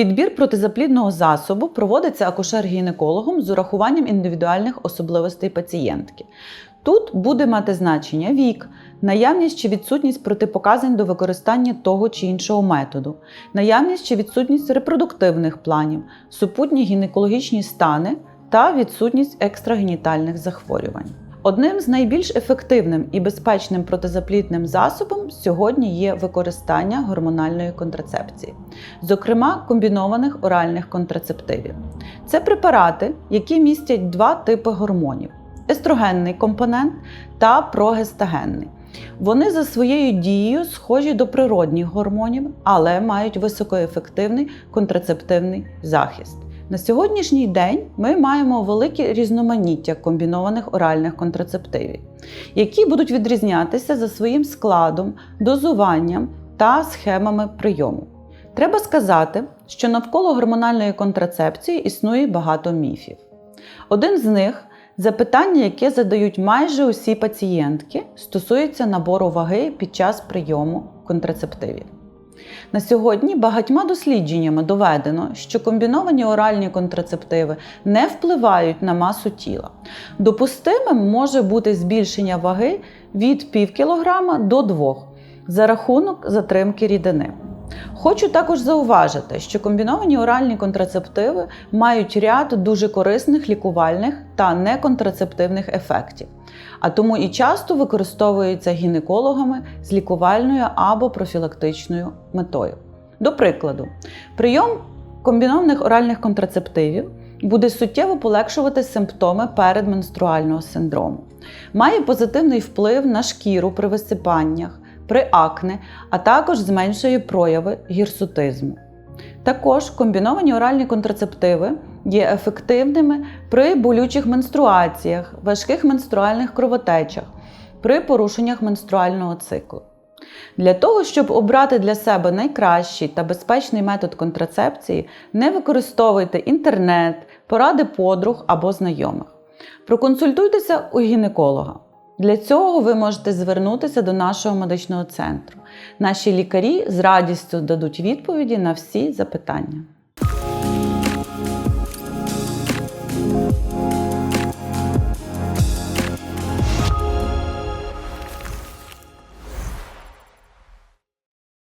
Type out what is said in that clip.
Підбір протизаплідного засобу проводиться акушер-гінекологом з урахуванням індивідуальних особливостей пацієнтки. Тут буде мати значення вік, наявність чи відсутність протипоказань до використання того чи іншого методу, наявність чи відсутність репродуктивних планів, супутні гінекологічні стани та відсутність екстрагенітальних захворювань. Одним з найбільш ефективним і безпечним протизаплідним засобом сьогодні є використання гормональної контрацепції, зокрема комбінованих оральних контрацептивів. Це препарати, які містять два типи гормонів: естрогенний компонент та прогестагенний. Вони за своєю дією схожі до природних гормонів, але мають високоефективний контрацептивний захист. На сьогоднішній день ми маємо велике різноманіття комбінованих оральних контрацептивів, які будуть відрізнятися за своїм складом, дозуванням та схемами прийому. Треба сказати, що навколо гормональної контрацепції існує багато міфів. Один з них запитання, яке задають майже усі пацієнтки, стосується набору ваги під час прийому контрацептивів. На сьогодні багатьма дослідженнями доведено, що комбіновані оральні контрацептиви не впливають на масу тіла. Допустимим може бути збільшення ваги від пів кілограма до 2 за рахунок затримки рідини. Хочу також зауважити, що комбіновані оральні контрацептиви мають ряд дуже корисних лікувальних та неконтрацептивних ефектів, а тому і часто використовуються гінекологами з лікувальною або профілактичною метою. До прикладу, прийом комбінованих оральних контрацептивів буде суттєво полегшувати симптоми передменструального синдрому, має позитивний вплив на шкіру при висипаннях при акне, а також зменшує прояви гірсутизму. Також комбіновані оральні контрацептиви є ефективними при болючих менструаціях, важких менструальних кровотечах, при порушеннях менструального циклу. Для того, щоб обрати для себе найкращий та безпечний метод контрацепції, не використовуйте інтернет, поради подруг або знайомих. Проконсультуйтеся у гінеколога. Для цього ви можете звернутися до нашого медичного центру. Наші лікарі з радістю дадуть відповіді на всі запитання.